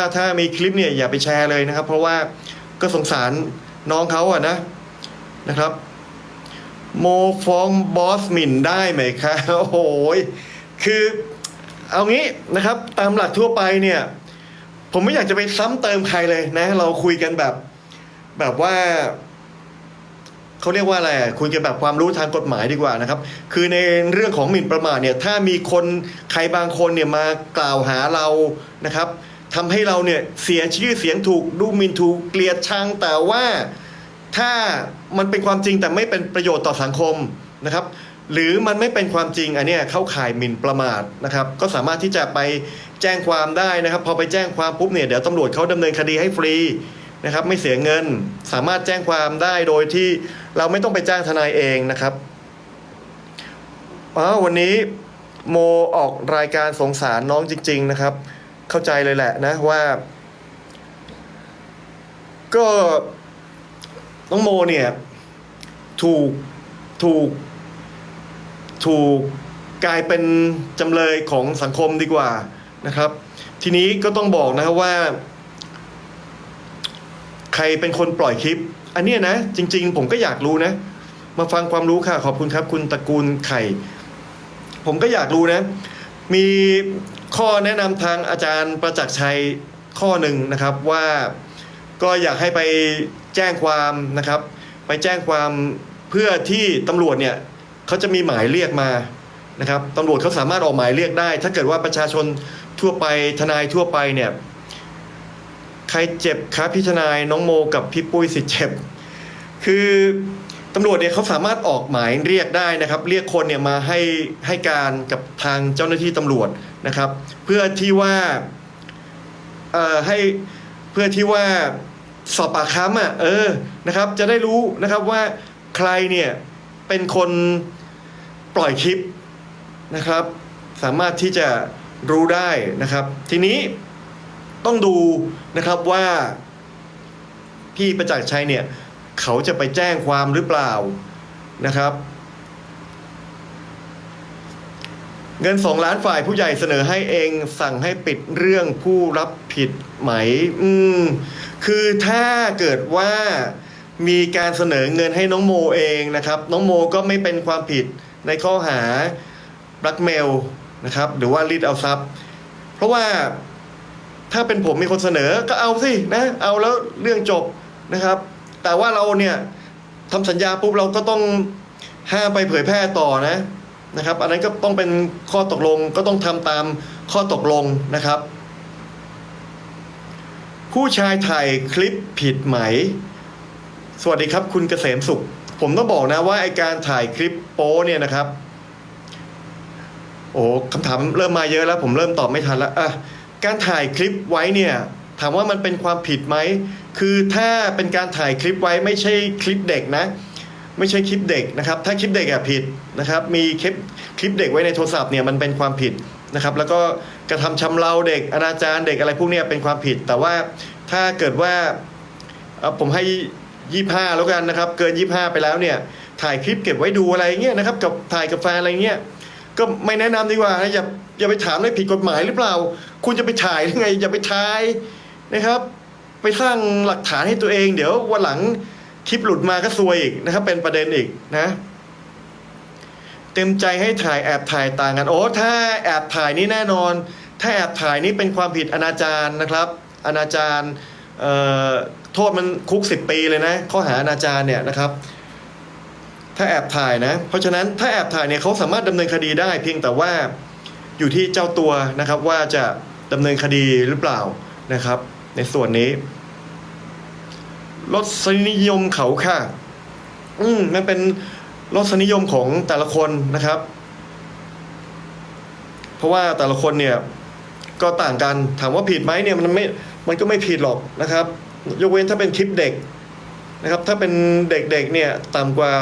ถ้าถ้ามีคลิปเนี่ยอย่าไปแชร์เลยนะครับ เพราะว่าก็สงสารน้องเขาอะนะนะครับ โมฟ้องบอสหมิ่นได้ไหมคะโอ้โหยคือเอางี้นะครับ ตามหลักทั่วไปเนี่ย ผมไม่อยากจะไปซ้ำเติมใครเลยนะ เราคุยกันแบบ แบบว่าเขาเรียกว่าอะไรคุยกันแบบความรู้ทางกฎหมายดีกว่านะครับ คือในเรื่องของหมิ่นประมาทเนี่ย ถ้ามีคนใครบางคนเนี่ยมากล่าวหาเรานะครับ ทำให้เราเนี่ยเสียชื่อเสียงถูกดูหมิ่นถูกเกลียดชังแต่ว่าถ้ามันเป็นความจริงแต่ไม่เป็นประโยชน์ต่อสังคมนะครับ หรือมันไม่เป็นความจริงอันเนี้ยเข้าข่ายหมิ่นประมาทนะครับ ก็สามารถที่จะไปแจ้งความได้นะครับ พอไปแจ้งความปุ๊บเนี่ยเดี๋ยวตำรวจเขาดำเนินคดีให้ฟรีนะครับไม่เสียเงินสามารถแจ้งความได้โดยที่เราไม่ต้องไปจ้างทนายเองนะครับวันนี้โมออกรายการสงสารน้องจริง ๆ นะครับ เข้าใจเลยแหละนะว่า ก็น้องโมเนี่ย ถูกถูก ถูกกลายเป็นจำเลยของสังคมดีกว่านะครับ ทีนี้ก็ต้องบอกนะครับว่า ใครเป็นคนปล่อยคลิป อันนี้นะ จริง ๆ ผมก็อยากรู้นะ มาฟังความรู้ค่ะ ขอบคุณครับ คุณตระกูลไข่ ผมก็อยากรู้นะ มี ข้อแนะนำทางอาจารย์ประจักษ์ชัยข้อหนึ่งนะครับว่าก็อยากให้ไปแจ้งความนะครับ ไปแจ้งความเพื่อที่ตำรวจเนี่ยเขาจะมีหมายเรียกมานะครับตำรวจเขาสามารถออกหมายเรียกได้ ถ้าเกิดว่าประชาชนทั่วไปทนายทั่วไปเนี่ยใครเจ็บครับพี่ทนายน้องโมกับพี่ปุ้ยสิเจ็บ คือตำรวจเนี่ยเขาสามารถออกหมายเรียกได้นะครับ เรียกคนเนี่ยมาให้ให้การกับทางเจ้าหน้าที่ตำรวจ นะครับ เพื่อที่ว่าเอ่อให้เพื่อที่ว่าสอบปากคำอะเออนะครับ จะได้รู้นะครับว่าใครเนี่ยเป็นคนปล่อยคลิปนะครับ สามารถที่จะรู้ได้นะครับ ทีนี้ต้องดูนะครับว่าพี่ประจักษ์ชัยเนี่ย เขาจะไปแจ้งความหรือเปล่านะครับ เงินสองล้านฝ่ายผู้ใหญ่เสนอให้เองสั่งให้ปิดเรื่องผู้รับผิดไหม อืม คือถ้าเกิดว่ามีการเสนอเงินให้น้องโมเองนะครับ น้องโมก็ไม่เป็นความผิดในข้อหาบลักเมลนะครับ หรือว่ารีดเอาทรัพย์ เพราะว่าถ้าเป็นผมมีคนเสนอก็เอาสินะ เอาแล้วเรื่องจบนะครับ แต่ว่าเราเนี่ยทำสัญญาปุ๊บเราก็ต้องห้ามไปเผยแพร่ต่อนะ นะครับ อันนั้นก็ต้องเป็นข้อตกลงก็ต้องทำตามข้อตกลงนะครับ ผู้ชายถ่ายคลิปผิดไหม สวัสดีครับ คุณเกษมสุข ผมต้องบอกนะว่าไอการถ่ายคลิปโป้เนี่ยนะครับโอ้คำถามเริ่มมาเยอะแล้ว ผมเริ่มตอบไม่ทันแล้วอะการถ่ายคลิปไว้เนี่ยถามว่ามันเป็นความผิดไหม คือถ้าเป็นการถ่ายคลิปไว้ไม่ใช่คลิปเด็กนะ ไม่ใช่คลิปเด็กนะครับ ถ้าคลิปเด็กอะผิดนะครับ มีคลิปคลิปเด็กไว้ในโทรศัพท์เนี่ยมันเป็นความผิดนะครับ แล้วก็กระทำชำเราเด็กอนาจารเด็กอะไรพวกเนี้ยเป็นความผิด แต่ว่าถ้าเกิดว่าผมให้ยี่ห้าแล้วกันนะครับ เกินยี่ห้าไปแล้วเนี่ยถ่ายคลิปเก็บไว้ดูอะไรเงี้ยนะครับกับถ่ายกับแฟนอะไรเงี้ยก็ไม่แนะนำดีกว่านะอย่าอย่าไปถามเลยผิดกฎหมายหรือเปล่า คุณจะไปถ่ายหรือไง อย่าไปถ่ายนะครับ ไปสร้างหลักฐานให้ตัวเอง เดี๋ยววันหลัง คลิปหลุดมาก็ซวยอีกนะครับ เป็นประเด็นอีกนะ เต็มใจให้ถ่ายแอบถ่ายต่างกันโอ้ถ้าแอบถ่ายนี่แน่นอน ถ้าแอบถ่ายนี่เป็นความผิดอนาจารนะครับ อนาจารโทษมันคุกสิบปีเลยนะข้อหาอนาจารเนี่ยนะครับ ถ้าแอบถ่ายนะ เพราะฉะนั้นถ้าแอบถ่ายเนี่ยเขาสามารถดำเนินคดีได้ เพียงแต่ว่าอยู่ที่เจ้าตัวนะครับว่าจะดำเนินคดีหรือเปล่านะครับ ในส่วนนี้ รสนิยมเขาค่ะ อืมมันเป็นรสนิยมของแต่ละคนนะครับ เพราะว่าแต่ละคนเนี่ย ก็ต่างกันถามว่าผิดไหมเนี่ยมันไม่มันก็ไม่ผิดหรอกนะครับ ยกเว้นถ้าเป็นคลิปเด็กนะครับ ถ้าเป็นเด็กๆเนี่ยต่ำกว่า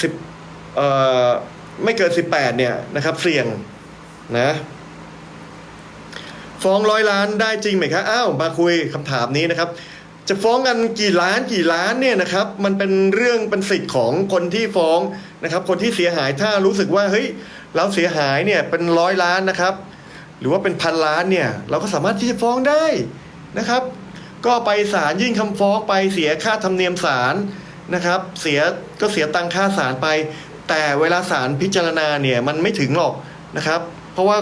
สิบเอ่อไม่เกินสิบแปดเนี่ยนะครับ เสี่ยงนะฟ้องร้อยล้านได้จริงไหมคะอ้าวมาคุยคำถามนี้นะครับ จะฟ้องกันกี่ล้านกี่ล้านเนี่ยนะครับมันเป็นเรื่องเป็นสิทธิ์ของคนที่ฟ้องนะครับคนที่เสียหายถ้ารู้สึกว่าเฮ้ยเราเสียหายเนี่ยเป็นร้อยล้านนะครับ หรือว่าเป็นพันล้านเนี่ยเราก็สามารถที่จะฟ้องได้นะครับ ก็ไปศาลยื่นคำฟ้องไปเสียค่าธรรมเนียมศาลนะครับ เสียก็เสียตังค่าศาลไป แต่เวลาศาลพิจารณาเนี่ยมันไม่ถึงหรอกนะครับ เพราะว่า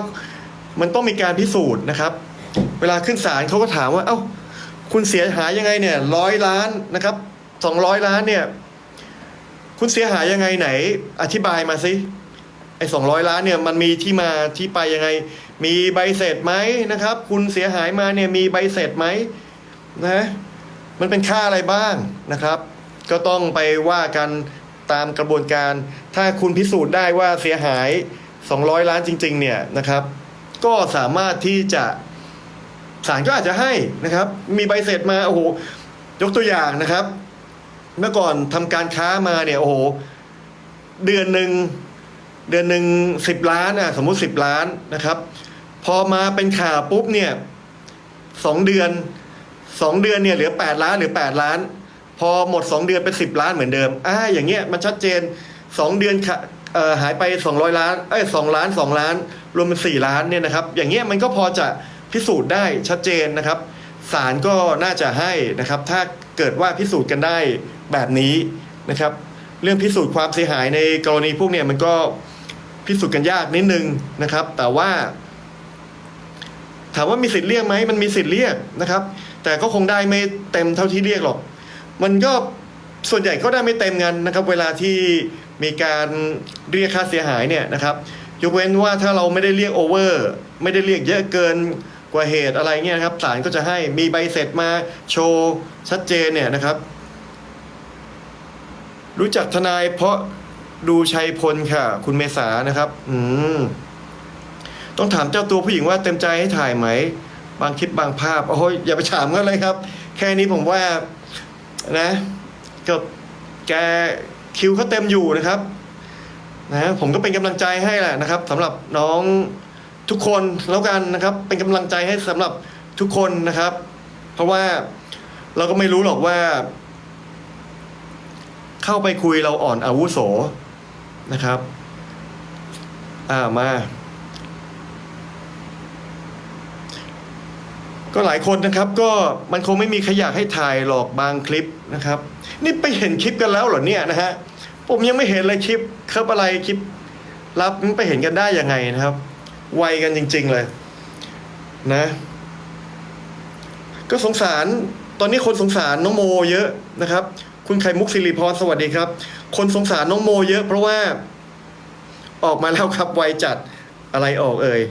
มันต้องมีการพิสูจน์นะครับ เวลาขึ้นศาลเขาก็ถามว่าเอ้า คุณเสียหายยังไงเนี่ยร้อยล้านนะครับสองร้อยล้านเนี่ย คุณเสียหายยังไงไหน อธิบายมาสิไอ้สองร้อยล้านเนี่ยมันมีที่มาที่ไปยังไง มีใบเสร็จไหมนะครับ คุณเสียหายมาเนี่ยมีใบเสร็จไหมนะมันเป็นค่าอะไรบ้างนะครับ ก็ต้องไปว่ากันตามกระบวนการ ถ้าคุณพิสูจน์ได้ว่าเสียหาย 200 ล้านจริง ๆ เนี่ยนะครับ ก็สามารถที่จะ ศาลก็อาจจะให้นะครับ มีใบเสร็จมาโอ้โหยกตัวอย่างนะครับ เมื่อก่อนทำการค้ามาเนี่ยโอ้โห เดือนหนึ่งเดือนหนึ่งสิบล้านอะสมมุติสิบล้านนะครับ พอมาเป็นข่าวปุ๊บเนี่ยสองเดือนสองเดือนเนี่ยเหลือแปดล้านหรือแปดล้าน พอหมดสองเดือนเป็นสิบล้านเหมือนเดิมอ่าอย่างเงี้ยมันชัดเจนสองเดือนค่ะเอ่อหายไปสองร้อยล้านเอ้ยสองล้านสองล้าน รวมเป็นสี่ล้านเนี่ยนะครับ อย่างเงี้ยมันก็พอจะ พิสูจน์ได้ชัดเจนนะครับศาลก็น่าจะให้นะครับ ถ้าเกิดว่าพิสูจน์กันได้แบบนี้นะครับ เรื่องพิสูจน์ความเสียหายในกรณีพวกเนี้ยมันก็พิสูจน์กันยากนิดนึงนะครับ แต่ว่า ถามว่ามีสิทธิ์เรียกไหมมันมีสิทธิ์เรียกนะครับ แต่ก็คงได้ไม่เต็มเท่าที่เรียกหรอก มันก็ส่วนใหญ่ก็ได้ไม่เต็มกันนะครับ เวลาที่มีการเรียกค่าเสียหายเนี่ยนะครับ ยกเว้นว่าถ้าเราไม่ได้เรียกโอเวอร์ไม่ได้เรียกเยอะเกิน กว่าเหตุอะไรเงี้ยนะครับศาลก็จะให้มีใบเสร็จมาโชว์ชัดเจนเนี่ยนะครับ รู้จักทนายเพราะดูชัยพลค่ะ คุณเมษานะครับ อืมต้องถามเจ้าตัวผู้หญิงว่าเต็มใจให้ถ่ายไหม บางคลิปบางภาพโอ้ยอย่าไปถามกันเลยครับ แค่นี้ผมว่านะก็แกคิวเขาเต็มอยู่นะครับนะผมก็เป็นกำลังใจให้แหละนะครับสำหรับน้อง ทุกคนแล้วกันนะครับ เป็นกำลังใจให้สำหรับทุกคนนะครับ เพราะว่าเราก็ไม่รู้หรอกว่า เข้าไปคุยเราอ่อนอาวุโสนะครับ อ่ามา ก็หลายคนนะครับ ก็มันคงไม่มีใครอยากให้ถ่ายหรอกบางคลิปนะครับ นี่ไปเห็นคลิปกันแล้วเหรอเนี่ยนะฮะผมยังไม่เห็นเลยคลิปครับอะไรคลิป รับมันไปเห็นกันได้ยังไงนะครับ ไวกันจริง ๆ เลย นะ ก็สงสารตอนนี้คนสงสารน้องโม เยอะนะครับ คุณไข่มุกสิริพรสวัสดีครับ คนสงสารน้องโม เยอะ เพราะว่า ออกมาแล้วครับไวจัดอะไรออกเอ่ย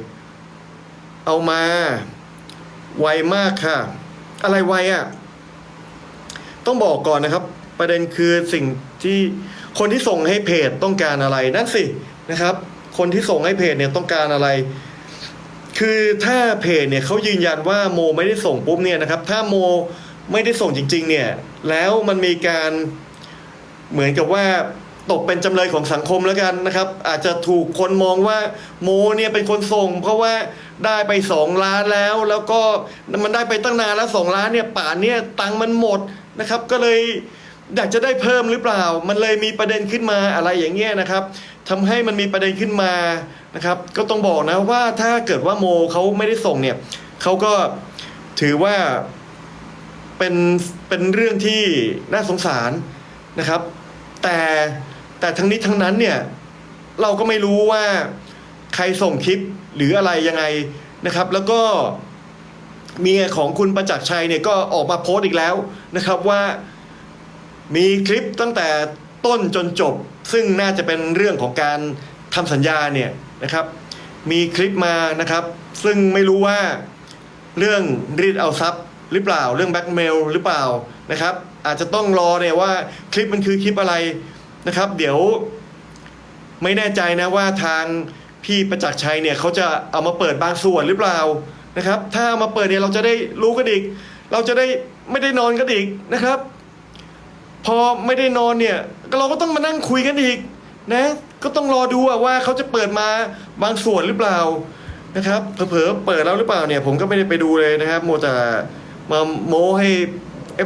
เอามา ไวมากค่ะ อะไรไวอะ่ะ ต้องบอกก่อนนะครับ ประเด็นคือสิ่งที่คนที่ส่งให้เพจต้องการอะไรนั่นสินะครับ คนที่ส่งให้เพจเนี่ยต้องการอะไร คือถ้าเพจเนี่ยเขายืนยันว่าโมไม่ได้ส่งปุ๊บเนี่ยนะครับ ถ้าโมไม่ได้ส่งจริง ๆ เนี่ย แล้วมันมีการเหมือนกับว่าตกเป็นจำเลยของสังคมแล้วกันนะครับ อาจจะถูกคนมองว่าโมเนี่ยเป็นคนส่ง เพราะว่าได้ไปสองล้านแล้ว แล้วก็มันได้ไปตั้งนานแล้วสองล้านเนี่ยป่านเนี่ยตังค์มันหมดนะครับ ก็เลย อยากจะได้เพิ่มหรือเปล่า มันเลยมีประเด็นขึ้นมาอะไรอย่างเงี้ยนะครับทำให้มันมีประเด็นขึ้นมานะครับ ก็ต้องบอกนะว่าถ้าเกิดว่าโมเขาไม่ได้ส่งเนี่ยเขาก็ถือว่าเป็นเป็นเรื่องที่น่าสงสารนะครับ แต่แต่ทั้งนี้ทั้งนั้นเนี่ยเราก็ไม่รู้ว่าใครส่งคลิปหรืออะไรยังไงนะครับ แล้วก็เมียของคุณประจักษ์ชัยเนี่ยก็ออกมาโพสต์อีกแล้วนะครับว่า มีคลิปตั้งแต่ต้นจนจบ ซึ่งน่าจะเป็นเรื่องของการทำสัญญาเนี่ยนะครับ มีคลิปมานะครับ ซึ่งไม่รู้ว่าเรื่องรีดเอาทรัพย์หรือเปล่า เรื่องแบ็กเมลหรือเปล่านะครับ อาจจะต้องรอเนี่ยว่าคลิปมันคือคลิปอะไรนะครับ เดี๋ยวไม่แน่ใจนะว่าทางพี่ประจักษ์ชัยเนี่ยเขาจะเอามาเปิดบางส่วนหรือเปล่านะครับ ถ้าเอามาเปิดเนี่ยเราจะได้รู้กันอีก เราจะได้ไม่ได้นอนกันอีกนะครับ พอไม่ได้นอนเนี่ยเราก็ต้องมานั่งคุยกันอีกนะ ก็ต้องรอดูอะว่าเขาจะเปิดมาบางส่วนหรือเปล่านะครับเผลอๆเปิดแล้วหรือเปล่าเนี่ย ผมก็ไม่ได้ไปดูเลยนะครับ โมแต่มาโม้ให้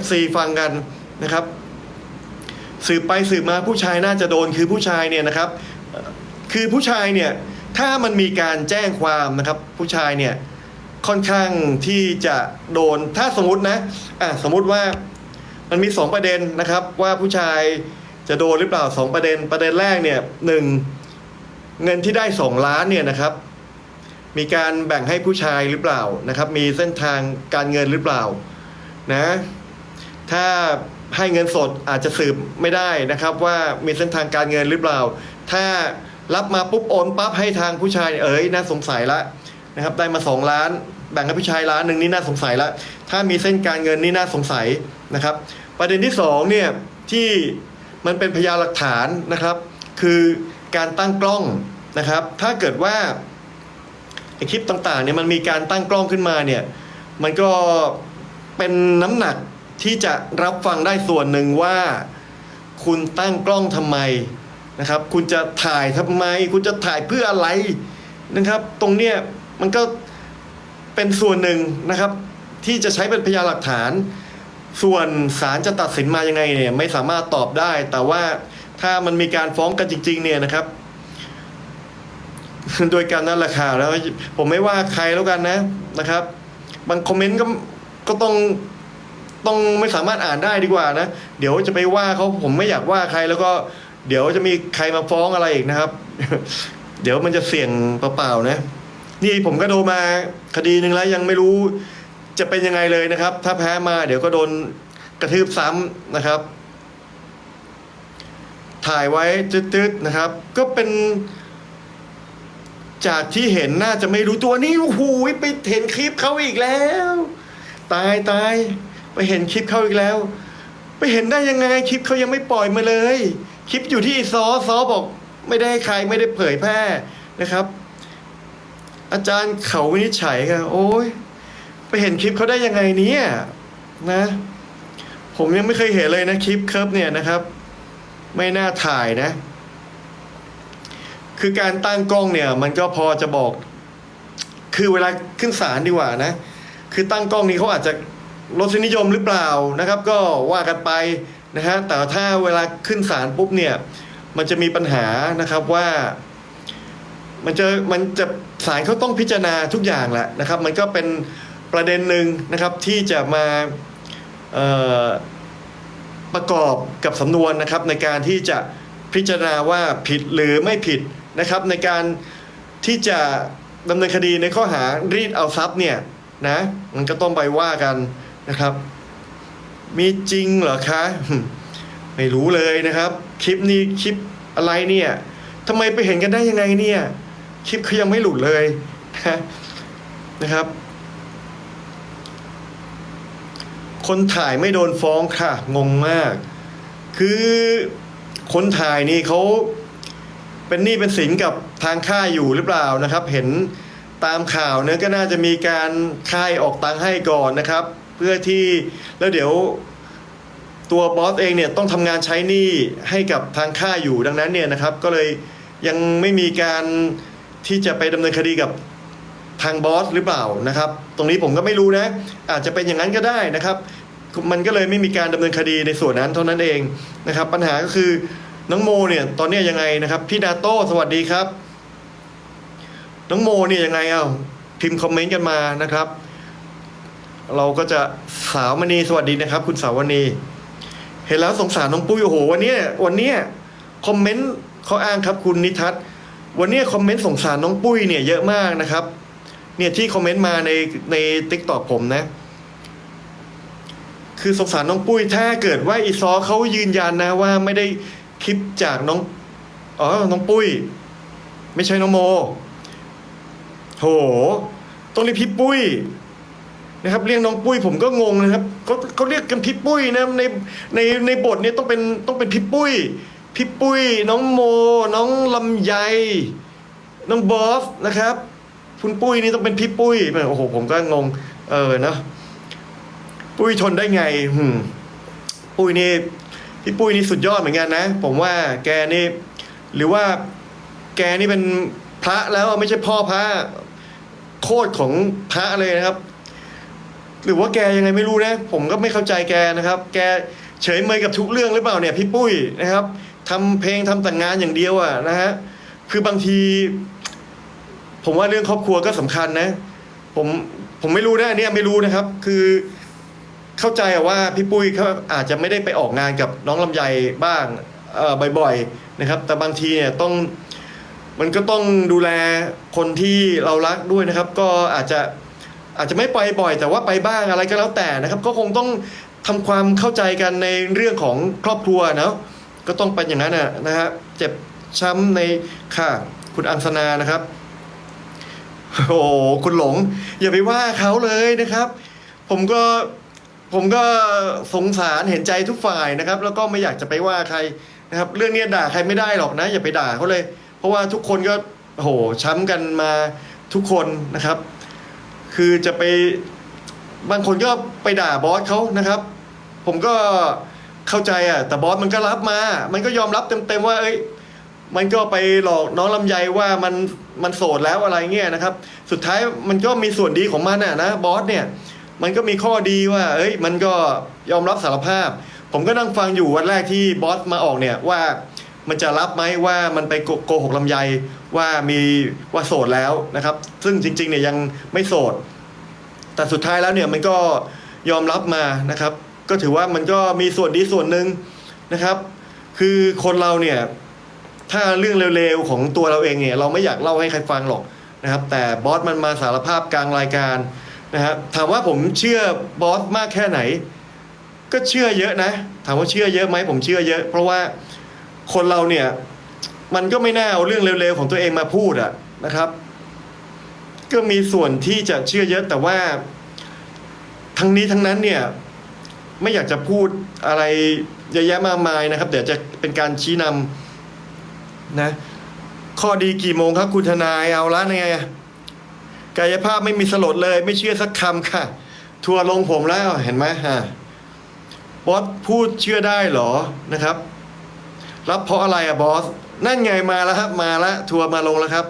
FC ฟังกันนะครับ สืบไปสืบมาผู้ชายน่าจะโดนคือผู้ชายเนี่ยนะครับ คือผู้ชายเนี่ยถ้ามันมีการแจ้งความนะครับ ผู้ชายเนี่ยค่อนข้างที่จะโดนถ้าสมมตินะอะสมมติว่า มันมีสองประเด็นนะครับ ว่าผู้ชายจะโดนหรือเปล่าสองประเด็น ประเด็นแรกเนี่ยหนึ่งเงินที่ได้สองล้านเนี่ยนะครับ มีการแบ่งให้ผู้ชายหรือเปล่านะครับ มีเส้นทางการเงินหรือเปล่านะถ้าให้เงินสดอาจจะสืบไม่ได้นะครับ ว่ามีเส้นทางการเงินหรือเปล่า ถ้ารับมาปุ๊บโอนปั๊บให้ทางผู้ชายเอ้ยน่าสงสัยละนะครับได้มาสองล้าน แบ่งให้ผู้ชายล้านหนึ่งนี่น่าสงสัยละถ้ามีเส้นการเงินนี่น่าสงสัยนะครับ ประเด็นที่สองเนี่ยที่มันเป็นพยานหลักฐานนะครับ คือการตั้งกล้องนะครับ ถ้าเกิดว่าคลิปต่างๆเนี่ยมันมีการตั้งกล้องขึ้นมาเนี่ยมันก็เป็นน้ำหนักที่จะรับฟังได้ส่วนหนึ่งว่า คุณตั้งกล้องทำไมนะครับ คุณจะถ่ายทำไม คุณจะถ่ายเพื่ออะไรนะครับ ตรงเนี้ยมันก็เป็นส่วนหนึ่งนะครับ ที่จะใช้เป็นพยานหลักฐาน ส่วนศาลจะตัดสินมายังไงเนี่ยไม่สามารถตอบได้ แต่ว่าถ้ามันมีการฟ้องกันจริง ๆ เนี่ยนะครับโดยการนั่นแหละค่ะแล้วผมไม่ว่าใครแล้วกันนะนะครับ บางคอมเมนต์ก็ก็ต้องต้องไม่สามารถอ่านได้ดีกว่านะ เดี๋ยวจะไปว่าเขาผมไม่อยากว่าใครแล้วก็ เดี๋ยวจะมีใครมาฟ้องอะไรอีกนะครับ เดี๋ยวมันจะเสี่ยงเปล่าๆนะ นี่ผมก็โดนมาคดีหนึ่งแล้วยังไม่รู้ จะเป็นยังไงเลยนะครับ ถ้าแพ้มาเดี๋ยวก็โดนกระทืบซ้ำนะครับ ถ่ายไว้ตืดๆนะครับ ก็เป็น จากที่เห็นน่าจะไม่รู้ตัวนี่โอ้โหไปเห็นคลิปเขาอีกแล้ว ตายตายไปเห็นคลิปเขาอีกแล้ว ไปเห็นได้ยังไงคลิปเขายังไม่ปล่อยมาเลย คลิปอยู่ที่ซอซอบอก ไม่ได้ใครไม่ได้เผยแพร่นะครับ อาจารย์เขาวินิจฉัยค่ะโอ้ย ไปเห็นคลิปเขาได้ยังไงเนี่ยนะ ผมยังไม่เคยเห็นเลยนะคลิปเคิร์ฟเนี่ยนะครับ ไม่น่าถ่ายนะ คือการตั้งกล้องเนี่ย มันก็พอจะบอก คือเวลาขึ้นศาลดีกว่านะ คือตั้งกล้องนี้เขาอาจจะรสนิยมหรือเปล่านะครับ ก็ว่ากันไปนะฮะแต่ถ้าเวลาขึ้นศาลปุ๊บเนี่ย มันจะมีปัญหานะครับว่า มันจะมันจะศาลเขาต้องพิจารณาทุกอย่างแหละนะครับ มันก็เป็น ประเด็นหนึ่งนะครับที่จะมาประกอบกับสำนวนนะครับในการที่จะพิจารณาว่าผิดหรือไม่ผิดนะครับ ในการที่จะดำเนินคดีในข้อหารีดเอาทรัพย์เนี่ยนะมันก็ต้องไปว่ากันนะครับ มีจริงเหรอคะไม่รู้เลยนะครับ คลิปนี้คลิปอะไรเนี่ยทำไมไปเห็นกันได้ยังไงเนี่ย คลิปเขายังไม่หลุดเลยนะครับ คนถ่ายไม่โดนฟ้องค่ะ งงมาก คือคนถ่ายนี่เขาเป็นหนี้เป็นสินกับทางค่ายอยู่หรือเปล่านะครับ เห็นตามข่าวเนี่ยก็น่าจะมีการค่ายออกตังค์ให้ก่อนนะครับ เพื่อที่แล้วเดี๋ยวตัวบอสเองเนี่ยต้องทำงานใช้หนี้ให้กับทางค่ายอยู่ดังนั้นเนี่ยนะครับ ก็เลยยังไม่มีการที่จะไปดำเนินคดีกับ ทางบอสหรือเปล่านะครับ ตรงนี้ผมก็ไม่รู้นะ อาจจะเป็นอย่างนั้นก็ได้นะครับ มันก็เลยไม่มีการดำเนินคดีในส่วนนั้นเท่านั้นเองนะครับ ปัญหาก็คือน้องโมเนี่ยตอนนี้ยังไงนะครับ พี่นาโต้สวัสดีครับ น้องโมเนี่ยยังไงเอ้าพิมพ์คอมเมนต์กันมานะครับ เราก็จะสาวมณีสวัสดีนะครับ คุณสาวมณีเห็นแล้วสงสารน้องปุ้ยโอ้โหวันนี้วันนี้คอมเมนต์เขาอ้างครับคุณนิทัศน์วันนี้คอมเมนต์สงสารน้องปุ้ยเนี่ยเยอะมากนะครับ เนี่ยที่คอมเมนต์มาในในติ๊กต็อกผมนะ คือสงสารน้องปุ้ยถ้าเกิดว่าอีซอเขายืนยันนะว่าไม่ได้คลิปจากน้องอ๋อน้องปุ้ย ไม่ใช่น้องโม โห ต้องเรียกพี่ปุ้ยนะครับเรียกน้องปุ้ยผมก็งงนะครับเขาเขาเรียกกันพี่ปุ้ยนะในในในบทเนี้ต้องเป็นต้องเป็นพี่ปุ้ยพี่ปุ้ย น้องโม น้องลำไย น้องบอสนะครับ คุณปุ้ยนี่ต้องเป็นพี่ปุ้ยโอ้โหผมก็งง เออเนาะปุ้ยทนได้ไงหืมปุ้ยนี่พี่ปุ้ยนี่สุดยอดเหมือนกันนะ ผมว่าแกนี่ หรือว่าแกนี่เป็นพระแล้วไม่ใช่พ่อพระโคตรของพระเลยนะครับ หรือว่าแกยังไงไม่รู้นะ ผมก็ไม่เข้าใจแกนะครับ แกเฉยเมยกับทุกเรื่องหรือเปล่าเนี่ย พี่ปุ้ยนะครับทำเพลงทำแต่งงานอย่างเดียวอะนะฮะคือบางที ผมว่าเรื่องครอบครัวก็สำคัญนะ ผมผมไม่รู้นะอันเนี้ยไม่รู้นะครับ คือเข้าใจว่าพี่ปุ้ยเขาอาจจะไม่ได้ไปออกงานกับน้องลำไยบ้างบ่อยๆนะครับ แต่บางทีเนี่ยต้องมันก็ต้องดูแลคนที่เรารักด้วยนะครับ ก็อาจจะอาจจะไม่ไปบ่อย แต่ว่าไปบ้างอะไรก็แล้วแต่นะครับ ก็คงต้องทำความเข้าใจกันในเรื่องของครอบครัวเนาะก็ต้องเป็นอย่างนั้นนะนะฮะเจ็บช้ำในค่ะ คุณอังสนานะครับ โอ้โหคุณหลง อย่าไปว่าเขาเลยนะครับ ผมก็ผมก็สงสารเห็นใจทุกฝ่ายนะครับ แล้วก็ไม่อยากจะไปว่าใครนะครับ เรื่องเนี้ยด่าใครไม่ได้หรอกนะ อย่าไปด่าเขาเลย เพราะว่าทุกคนก็โอ้โหช้ำกันมาทุกคนนะครับ คือจะไปบางคนก็ไปด่าบอสเขานะครับ ผมก็เข้าใจอะแต่บอสมันก็รับมา มันก็ยอมรับเต็มๆว่าเอ้ย มันก็ไปหลอกน้องลำไยว่ามันมันโสดแล้วอะไรเงี้ยนะครับ สุดท้ายมันก็มีส่วนดีของมันน่ะนะบอสเนี่ยมันก็มีข้อดีว่า เอ้ย มันก็ยอมรับสารภาพ ผมก็นั่งฟังอยู่วันแรกที่บอสมาออกเนี่ยว่ามันจะรับไหมว่ามันไปโกโกหกลำไยว่ามีว่าโสดแล้วนะครับ ซึ่งจริงๆเนี่ยยังไม่โสด แต่สุดท้ายแล้วเนี่ยมันก็ยอมรับมานะครับ ก็ถือว่ามันก็มีส่วนดีส่วนหนึ่งนะครับ คือคนเราเนี่ย ถ้าเรื่องเร็วๆของตัวเราเองเนี่ยเราไม่อยากเล่าให้ใครฟังหรอกนะครับ แต่บอสมันมาสารภาพกลางรายการนะครับถามว่าผมเชื่อบอสมากแค่ไหน ก็เชื่อเยอะนะ ถามว่าเชื่อเยอะไหมผมเชื่อเยอะ เพราะว่าคนเราเนี่ย มันก็ไม่น่าเอาเรื่องเร็วๆของตัวเองมาพูดอะนะครับ ก็มีส่วนที่จะเชื่อเยอะแต่ว่า ทั้งนี้ทั้งนั้นเนี่ย ไม่อยากจะพูดอะไรเยอะแยะมากมายนะครับเดี๋ยวจะเป็นการชี้นำ นะข้อดีกี่โมงครับคุณทนายเอาละไงกายภาพไม่มีสลดเลย ไม่เชื่อสักคำค่ะ ทัวลงผมแล้วเห็นไหมฮะบอสพูดเชื่อได้หรอนะครับ รับเพราะอะไรอะบอส นั่นไงมาแล้วครับ มาแล้วทัวมาลงแล้วครับ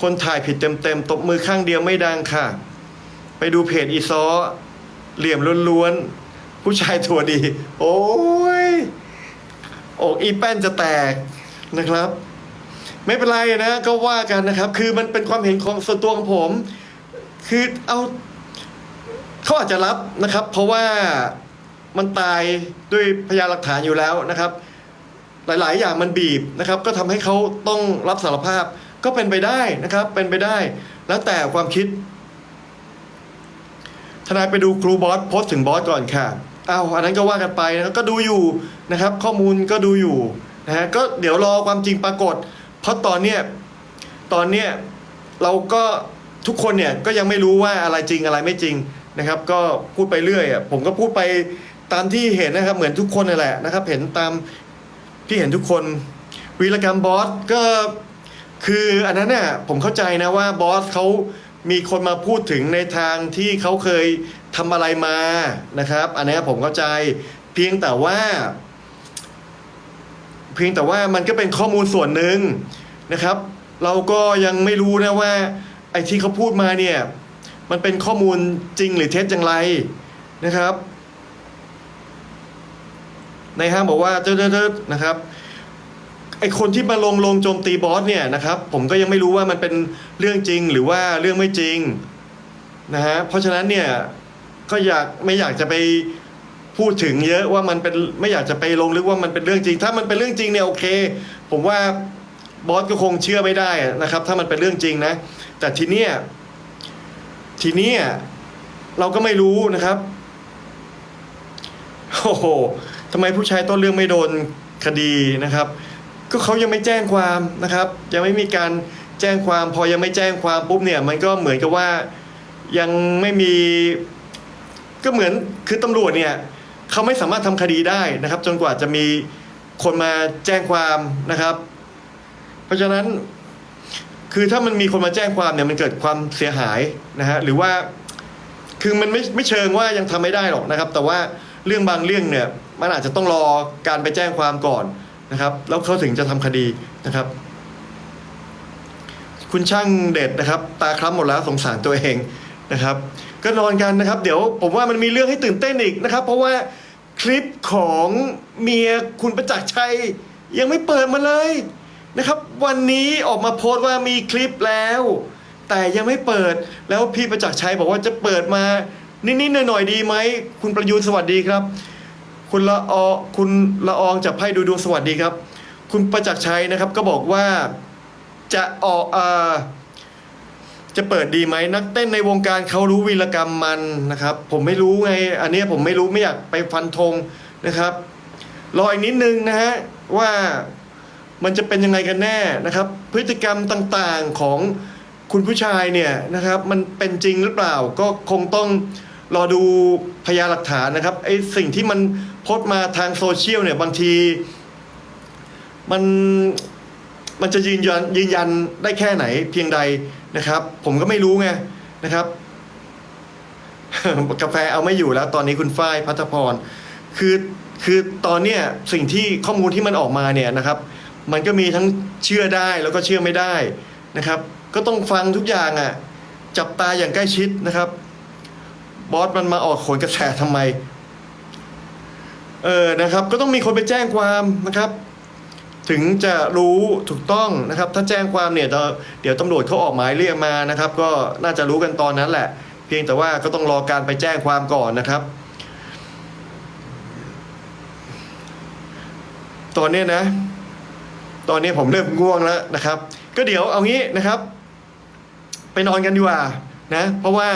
คนถ่ายผิดเต็มๆตบมือข้างเดียวไม่ดังค่ะ ไปดูเพจอีซอเหลี่ยมล้วนๆผู้ชายทัวดี โอ้ยอกอีแป้นจะแตก นะครับ ไม่เป็นไรนะก็ว่ากันนะครับ คือมันเป็นความเห็นของส่วนตัวของผม คือเอาเขาอาจจะรับนะครับ เพราะว่ามันตายด้วยพยานหลักฐานอยู่แล้วนะครับ หลาย ๆ อย่างมันบีบนะครับ ก็ทำให้เขาต้องรับสารภาพก็เป็นไปได้นะครับ เป็นไปได้ แล้วแต่ความคิดทนายไปดูครูบอสโพสต์ถึงบอสก่อนค่ะอ้าวอันนั้นก็ว่ากันไปนะก็ดูอยู่นะครับ ข้อมูลก็ดูอยู่ นะฮะก็เดี๋ยวรอความจริงปรากฏ เพราะตอนเนี้ยตอนเนี้ยเราก็ทุกคนเนี่ยก็ยังไม่รู้ว่าอะไรจริงอะไรไม่จริงนะครับ ก็พูดไปเรื่อยอะผมก็พูดไปตามที่เห็นนะครับ เหมือนทุกคนนั่นแหละนะครับ เห็นตามที่เห็นทุกคนวีรกรรมบอสก็คืออันนั้นเนี่ยผมเข้าใจนะว่าบอสเขามีคนมาพูดถึงในทางที่เขาเคยทำอะไรมานะครับ อันนี้ผมเข้าใจเพียงแต่ว่า พียงแต่ว่ามันก็เป็นข้อมูลส่วนหนึ่งนะครับ เราก็ยังไม่รู้นะว่าไอ้ที่เขาพูดมาเนี่ย มันเป็นข้อมูลจริงหรือเท็จอย่างไรนะครับในห้างบอกว่าเจ้าๆๆนะครับไอคนที่มาลงลงโจมตีบอสเนี่ยนะครับ ผมก็ยังไม่รู้ว่ามันเป็นเรื่องจริงหรือว่าเรื่องไม่จริงนะฮะเพราะฉะนั้นเนี่ยก็อยากไม่อยากจะไป พูดถึงเยอะว่ามันเป็นไม่อยากจะไปลงลึกว่ามันเป็นเรื่องจริง ถ้ามันเป็นเรื่องจริงเนี่ยโอเค ผมว่าบอสก็คงเชื่อไม่ได้นะครับ ถ้ามันเป็นเรื่องจริงนะ แต่ทีเนี้ยทีเนี้ยเราก็ไม่รู้นะครับโอ้โหทำไมผู้ชายต้นเรื่องไม่โดนคดีนะครับ ก็เขายังไม่แจ้งความนะครับ ยังไม่มีการแจ้งความพอยังไม่แจ้งความปุ๊บเนี่ย มันก็เหมือนกับว่ายังไม่มี ก็เหมือนคือตำรวจเนี่ย เขาไม่สามารถทำคดีได้นะครับ จนกว่าจะมีคนมาแจ้งความนะครับ เพราะฉะนั้นคือถ้ามันมีคนมาแจ้งความเนี่ยมันเกิดความเสียหายนะฮะหรือว่าคือมันไม่ไม่เชิงว่ายังทำไม่ได้หรอกนะครับ แต่ว่าเรื่องบางเรื่องเนี่ยมันอาจจะต้องรอการไปแจ้งความก่อนนะครับ แล้วเขาถึงจะทำคดีนะครับ คุณช่างเด็ดนะครับ ตาคล้ำหมดแล้วสงสารตัวเอง นะครับ ก็นอนกันนะครับ เดี๋ยวผมว่ามันมีเรื่องให้ตื่นเต้นอีกนะครับ เพราะว่าคลิปของเมียคุณประจักษ์ชัยยังไม่เปิดมาเลยนะครับ วันนี้ออกมาโพสต์ว่ามีคลิปแล้ว แต่ยังไม่เปิดแล้วพี่ประจักษ์ชัยบอกว่าจะเปิดมานิดๆหน่อยๆดีไหมคุณประยูนสวัสดีครับ คุณละออคุณละอองจากไพ่ดูดวงสวัสดีครับ คุณประจักษ์ชัยนะครับก็บอกว่าจะออกอ่า จะเปิดดีไหมนักเต้นในวงการเขารู้วีรกรรมมันนะครับ ผมไม่รู้ไง อันนี้ผมไม่รู้ไม่อยากไปฟันธงนะครับรออีกนิดนึงนะฮะว่ามันจะเป็นยังไงกันแน่นะครับ พฤติกรรมต่างๆของคุณผู้ชายเนี่ยนะครับ มันเป็นจริงหรือเปล่า ก็คงต้องรอดูพยานหลักฐานนะครับไอสิ่งที่มันโพสต์มาทางโซเชียลเนี่ยบางที มัน มันจะยืนยันยืนยันได้แค่ไหนเพียงใดนะครับ ผมก็ไม่รู้ไงนะครับ กาแฟเอาไม่อยู่แล้ว ตอนนี้คุณฝ้ายพัทพร คือคือตอนเนี้ยสิ่งที่ข้อมูลที่มันออกมาเนี่ยนะครับ มันก็มีทั้งเชื่อได้แล้วก็เชื่อไม่ได้นะครับ ก็ต้องฟังทุกอย่างอะจับตาอย่างใกล้ชิดนะครับ บอสมันมาออกขนกระแสทำไม เออนะครับ ก็ต้องมีคนไปแจ้งความนะครับ ถึงจะรู้ถูกต้องนะครับ ถ้าแจ้งความเนี่ยเดี๋ยวตำรวจเขาออกหมายเรียกมานะครับ ก็น่าจะรู้กันตอนนั้นแหละ เพียงแต่ว่าก็ต้องรอการไปแจ้งความก่อนนะครับ ตอนนี้นะ ตอนนี้ผมเริ่มง่วงแล้วนะครับ ก็เดี๋ยวเอางี้นะครับ ไปนอนกันดีกว่านะ เพราะว่า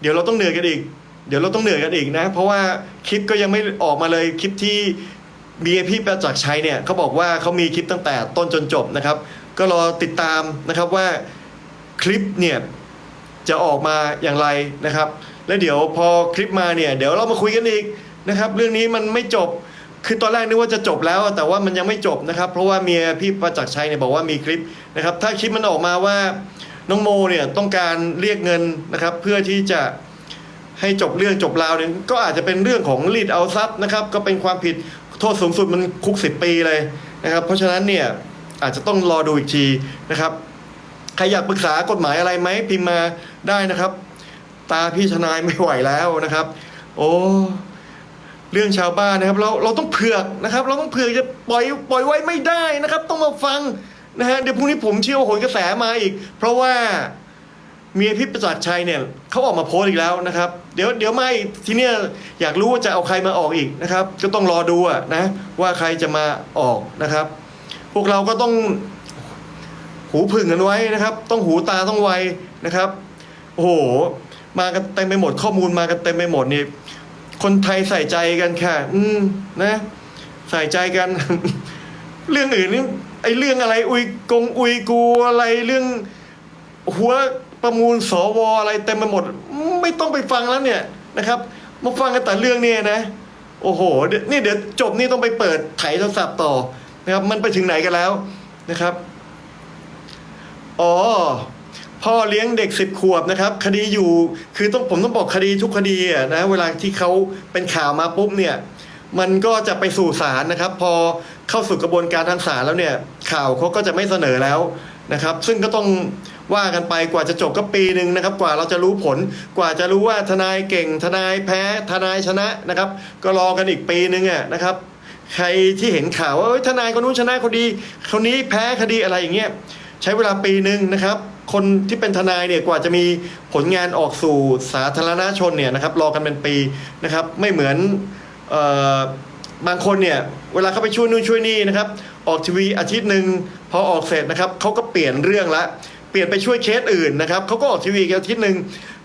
เดี๋ยวเราต้องเหนื่อยกันอีกเดี๋ยวเราต้องเหนื่อยกันอีกนะ เพราะว่าคลิปก็ยังไม่ออกมาเลยคลิปที่ มีพี่ประจักษ์ชัยเนี่ยเขาบอกว่าเขามีคลิปตั้งแต่ต้นจนจบนะครับ ก็รอติดตามนะครับว่าคลิปเนี่ยจะออกมาอย่างไรนะครับ แล้วเดี๋ยวพอคลิปมาเนี่ย เดี๋ยวเรามาคุยกันอีกนะครับ เรื่องนี้มันไม่จบคือตอนแรกนึกว่าจะจบแล้วแต่ว่ามันยังไม่จบนะครับ เพราะว่าเมียพี่ประจักษ์ชัยเนี่ยบอกว่ามีคลิปนะครับ ถ้าคลิปมันออกมาว่าน้องโมเนี่ยต้องการเรียกเงินนะครับ เพื่อที่จะให้จบเรื่องจบราวเนี่ยก็อาจจะเป็นเรื่องของรีดเอาทรัพย์นะครับ ก็เป็นความผิด โทษสูงสุดมันคุกสิบปีเลยนะครับ เพราะฉะนั้นเนี่ยอาจจะต้องรอดูอีกทีนะครับใครอยากปรึกษากฎหมายอะไรไหมพิมพ์มาได้นะครับ ตาพี่ทนายไม่ไหวแล้วนะครับ โอ้เรื่องชาวบ้านนะครับ เราเราต้องเผือกนะครับ เราต้องเผือกจะปล่อยปล่อยไว้ไม่ได้นะครับ ต้องมาฟังนะฮะเดี๋ยวพรุ่งนี้ผมเชื่อว่าโหนกระแสมาอีก เพราะว่า เมียพี่ประจักษ์ชัยเนี่ยเขาออกมาโพสต์อีกแล้วนะครับ เดี๋ยวเดี๋ยวไมาอีกทีเนี้ยอยากรู้ว่าจะเอาใครมาออกอีกนะครับ ก็ต้องรอดูอะนะ ว่าใครจะมาออกนะครับ พวกเราก็ต้องหูผึ่งกันไว้นะครับ ต้องหูตาต้องไวนะครับโอ้โหมากันเต็มไปหมดข้อมูลมากันเต็มไปหมดนี่คนไทยใส่ใจกันค่ะ อืมนะ ใส่ใจกัน เรื่องอื่นนี่ไอ้เรื่องอะไร อุยกงอุยกูอะไรเรื่องหัว ประมูลสวอะไรเต็มไปหมด ไม่ต้องไปฟังแล้วเนี่ยนะครับ มาฟังกันแต่เรื่องนี้นะ โอ้โหนี่เดี๋ยวจบนี่ต้องไปเปิดไถโทรศัพท์ต่อนะครับ มันไปถึงไหนกันแล้วนะครับอ๋อพ่อเลี้ยงเด็กสิบขวบนะครับ คดีอยู่คือต้องผมต้องบอกคดีทุกคดีนะเวลาที่เขาเป็นข่าวมาปุ๊บเนี่ย มันก็จะไปสู่ศาลนะครับ พอเข้าสู่กระบวนการทางศาลแล้วเนี่ย ข่าวเขาก็จะไม่เสนอแล้วนะครับ ซึ่งก็ต้อง ว่ากันไปกว่าจะจบก็ปีหนึ่งนะครับ กว่าเราจะรู้ผล กว่าจะรู้ว่าทนายเก่ง ทนายแพ้ ทนายชนะนะครับ ก็รอกันอีกปีหนึ่งอะนะครับ ใครที่เห็นข่าวว่าทนายคนนู้นชนะคนดีคนนี้แพ้คดีอะไรอย่างเงี้ยใช้เวลาปีหนึ่งนะครับคนที่เป็นทนายเนี่ยกว่าจะมีผลงานออกสู่สาธารณชนเนี่ยนะครับรอกันเป็นปีนะครับ ไม่เหมือนออบางคนเนี่ยเวลาเขาไปช่วยนู่นช่วยนี่นะครับ ออกทีวีอาทิตย์หนึ่งพอออกเสร็จนะครับเขาก็เปลี่ยนเรื่องละ เปลี่ยนไปช่วยเคสอื่นนะครับเขาก็ออกทีวีอีกอาทิตย์หนึ่ง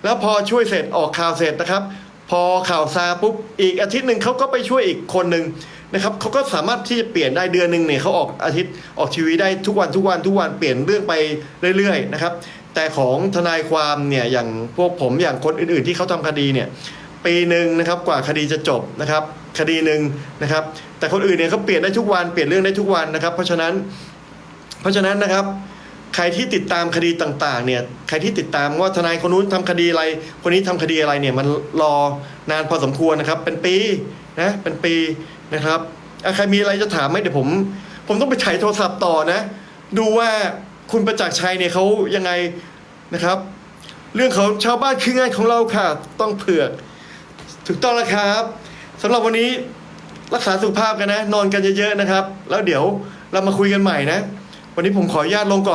แล้วพอช่วยเสร็จออกข่าวเสร็จนะครับ พอข่าวซาปุ๊บอีกอาทิตย์หนึ่งเขาก็ไปช่วยอีกคนหนึ่งนะครับเขาก็สามารถที่จะเปลี่ยนได้เดือนหนึ่งเนี่ยเขาออกอาทิตย์ออกทีวีได้ทุกวันทุกวันทุกวันเปลี่ยนเรื่องไปเรื่อยๆนะครับแต่ของทนายความเนี่ยอย่างพวกผมอย่างคนอื่นๆ ที่เขาทำคดีเนี่ยปีหนึ่งนะครับกว่าคดีจะจบนะครับ คดีหนึ่งนะครับ แต่คนอื่นเนี่ยเขาเปลี่ยนได้ทุกวันเปลี่ยนเรื่องได้ทุกวันนะครับ เพราะฉะนั้น เพราะฉะนั้นนะครับ ใครที่ติดตามคดีต่างๆเนี่ยใครที่ติดตามว่าทนายคนนู้นทำคดีอะไร คนนี้ทำคดีอะไรเนี่ยมันรอนานพอสมควรนะครับ เป็นปีนะเป็นปีนะครับใครมีอะไรจะถามไหมเดี๋ยวผม ผมต้องไปถ่ายโทรศัพท์ต่อนะ ดูว่าคุณประจักษ์ชัยเนี่ยเขายังไงนะครับ เรื่องของชาวบ้านคืองานของเราค่ะ ต้องเผือก ถูกต้องแล้วครับสำหรับวันนี้รักษาสุขภาพกันนะ นอนกันเยอะๆนะครับ แล้วเดี๋ยวเรามาคุยกันใหม่นะ วันนี้ผมขออนุญาตลงก่อน